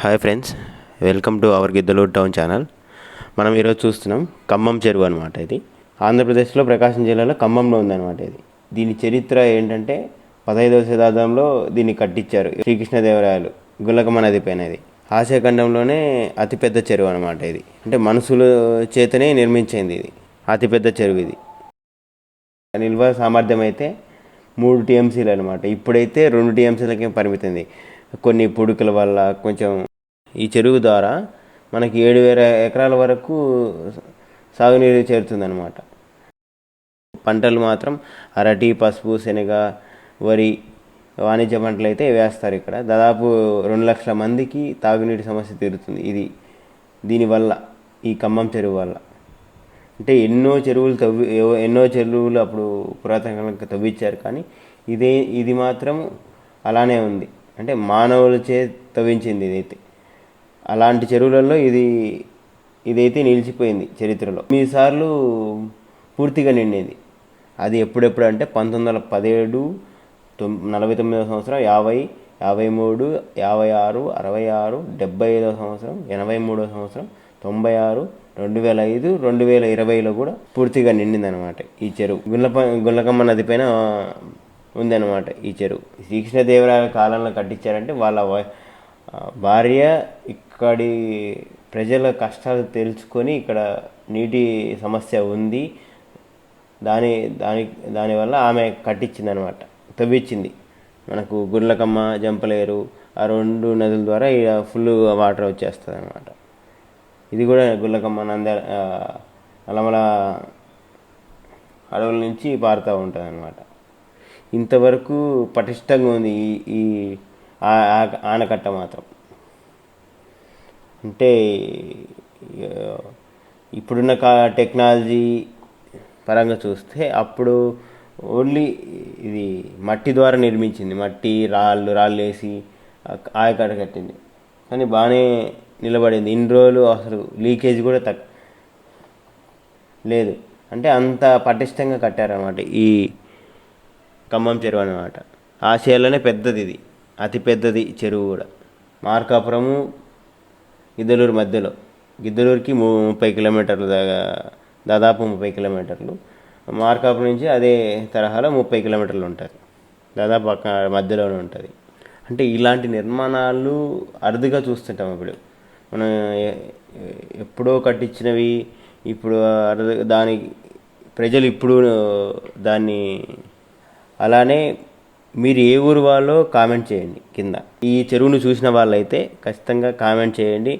Hi friends welcome to our Giddalur town channel. మనం ఈరోజు చూస్తున్నాం ఖమ్మం చెరువు అనమాట ఇది. ఆంధ్రప్రదేశ్లో ప్రకాశం జిల్లాలో ఖమ్మంలో ఉందన్నమాట ఇది. దీని చరిత్ర ఏంటంటే పదహైదవ శతాబ్దంలో దీన్ని కట్టించారు శ్రీకృష్ణదేవరాయలు గుల్లకమ్మ నది పైన ఇది ఆసియా ఖండంలోనే అతిపెద్ద చెరువు అనమాట ఇది. అంటే మనుషుల చేతనే నిర్మించింది ఇది. అతిపెద్ద చెరువు ఇది. నిల్వ సామర్థ్యం అయితే మూడు టీఎంసీలు అనమాట ఇప్పుడైతే రెండు టీఎంసీలకే పరిమితింది కొన్ని పుడుకుల వల్ల కొంచెం ఈ చెరువు ద్వారా మనకి ఏడు వేల ఎకరాల వరకు సాగునీరు చేరుతుందన్నమాట. పంటలు మాత్రం అరటి పసుపు శనగ వరి వాణిజ్య పంటలు అయితే వేస్తారు ఇక్కడ. దాదాపు రెండు లక్షల మందికి తాగునీటి సమస్య తీరుతుంది ఇది. దీనివల్ల ఈ ఖమ్మం చెరువు వల్ల. అంటే ఎన్నో చెరువులు తవ్వి ఎన్నో చెరువులు అప్పుడు పురాతన కాలంగా తవ్వించారు కానీ ఇదే ఇది మాత్రం అలానే ఉంది. అంటే మానవులచే తవ్వించింది ఇదైతే. అలాంటి చెరువులలో ఇది ఇదైతే నిలిచిపోయింది చరిత్రలో. ఎనిమిది సార్లు పూర్తిగా నిండేది. అది ఎప్పుడెప్పుడు అంటే పంతొమ్మిది వందల పదిహేడు తొమ్ నలభై తొమ్మిదవ సంవత్సరం యాభై యాభై మూడు యాభై ఆరు అరవై ఆరు డెబ్బై ఐదవ సంవత్సరం ఎనభై మూడవ సంవత్సరం తొంభై ఆరు రెండు వేల ఐదు రెండు వేల ఇరవైలో కూడా పూర్తిగా నిండిందనమాట ఈ చెరువు. గుండ్లప గుల్లకమ్మ నది పైన ఉందన్నమాట ఈ చెరువు. శ్రీకృష్ణదేవరాయల కాలంలో కట్టించారంటే వాళ్ళ భార్య ఇక్కడి ప్రజల కష్టాలు తెలుసుకొని ఇక్కడ నీటి సమస్య ఉంది. దాని దాని దానివల్ల ఆమె కట్టించింది అనమాట తవ్వించింది మనకు గుర్లకమ్మ జంపలేరు ఆ రెండు నదుల ద్వారా ఇక ఫుల్ వాటర్ వచ్చేస్తుంది అనమాట ఇది కూడా గుల్లకమ్మ నంద అలమల అడవుల నుంచి పారుతూ ఉంటుంది అనమాట ఇంతవరకు పటిష్టంగా ఉంది ఈ ఈ ఆనకట్ట మాత్రం. అంటే ఇప్పుడున్న కా టెక్నాలజీ పరంగా చూస్తే అప్పుడు ఓన్లీ ఇది మట్టి ద్వారా నిర్మించింది. మట్టి రాళ్ళు రాళ్ళు వేసి ఆయకట్ట కట్టింది. కానీ బాగానే నిలబడింది. ఇన్ని రోజులు అసలు లీకేజ్ కూడా తక్ లేదు. అంటే అంత పటిష్టంగా కట్టారన్నమాట ఈ ఖమ్మం చెరువు అనమాట ఆసియాలోనే పెద్దది ఇది. అతి పెద్దది చెరువు కూడా. మార్కాపురము గిద్దలూరు మధ్యలో. గిద్దలూరుకి ముప్పై కిలోమీటర్లు దాకా దాదాపు ముప్పై కిలోమీటర్లు. మార్కాపురం నుంచి అదే తరహాలో ముప్పై కిలోమీటర్లు ఉంటుంది. దాదాపు అక్కడ మధ్యలోనే ఉంటుంది. అంటే ఇలాంటి నిర్మాణాలు అరుదుగా చూస్తుంటాం ఇప్పుడు. మనం ఎప్పుడో కట్టించినవి ఇప్పుడు అరుదు దాని ప్రజలు ఇప్పుడు దాన్ని అలానే మీరు ఏ ఊరు వాళ్ళో కామెంట్ చేయండి కింద. ఈ చెరువును చూసిన వాళ్ళైతే ఖచ్చితంగా కామెంట్ చేయండి.